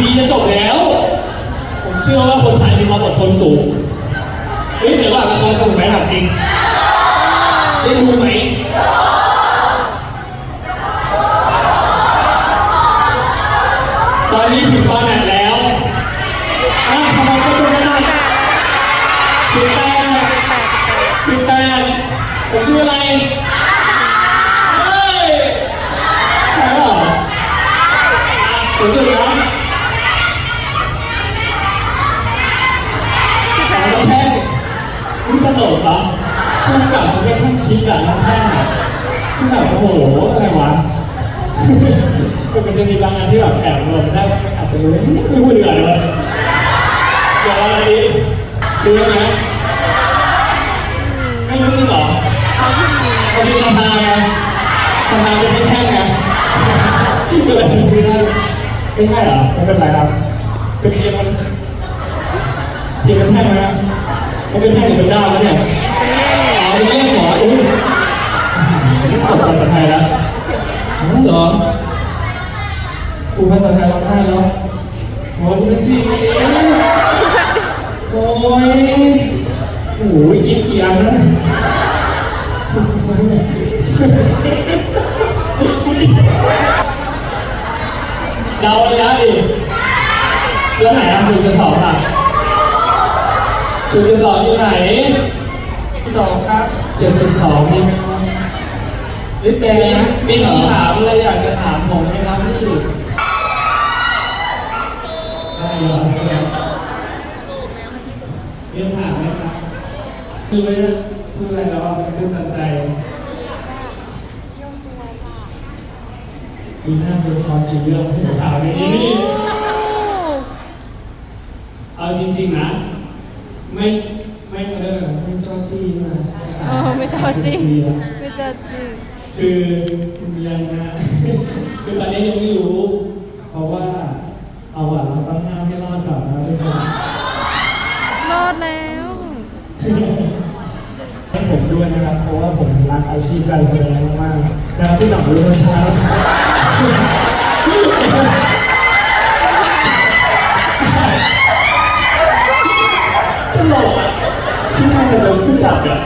EP จะจบแล้ว ผมเชื่อว่าคนไทยมีความอดทนสูงเฮ้ยเดี๋ยวก่อนละครสนุกไหมถามจริงได้ดูไหมตอนนี้ถึงตอนไหนแล้วอะทำไมก็ตัวกันได้สิบแปดสิบแปดผมชื่ออะไรเฮ้ยใช่หรอผมชื่ออะไรนะ ชื่อแท น้องแท่งนี่ตลกเหรอ ผู้กำกับเขาก็ช่างคิดอะน้องแท่งอะคือแบบโอ้โหอะไรวะมันจะมีบางอันที่แบบแอบรวมได้อาจจะรู้ไม่พูดดีกว่าเลยวะอย่างอะไรดีรู้ไหมไม่รู้จริงเหรอเขาเพิ่งมีเขาคือคาทาไงคาทาเป็นแท่งไงชื่ออะไรชื่อได้ไม่ใช่เหรอไม่เป็นไรครับเป็นทียมมันเทียมมันแท่งนะมันเป็นแท่งหรือเป็นด้ามแล้วเนี่ย เป็นเล่น อ๋อเป็นเล่นเหรออุ้ยตกภาษาไทยแล้วอ๋อเหรอ ครูภาษาไทยร้องไห้แล้วโอ้คุณทีมโอ้ยโอ้ยกินกี่อันนะเดาระยะดิแล้วไหนอะศูนย์จุดสองอะศูนย์จุดสองอยู่ไหนสองครับเจ็ดสิบสองมี ไหมครับลิปแดงนะมีคำถามอะไรอยากจะถามผมไหมครับพี่ได้เหรอมีคำถามไหมครับคือไม่ได้พูดอะไรแล้วอะมันตื้นตันใจมีหน้าเป็นคอนจริงเรื่องที่ผมถามในนี้นี่เอาจริงๆนะ ไม่ไม่เขาเรียกอะไรไม่จ้อจี้นะเออไม่ชอบจริงซีอะไม่เจอจริง คือยังนะคือตอนนี้ยังไม่รู้ เพราะว่าเอาอะเราต้องห้ามให้รอดก่อนนะทุกคนรอดแล้วให้ผมด้วยนะครับ เพราะว่าผมรักอาชีพการแสดงมากๆแล้วพี่หน่องรู้เช้าตลกอะชื่อมันโดนผู้จับอะ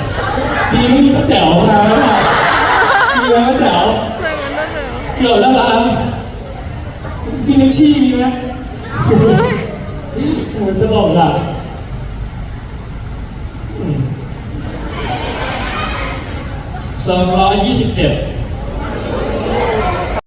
ดีไม่มีผู้แจ๋วมาแล้วอะ ดีไหมผู้แจ๋วใช่มันรอดแล้วเกือบแล้วล่ะฟินิชชี่มีไหมโอ้ยตลกอะสองร้อยยี่สิบเจ็ด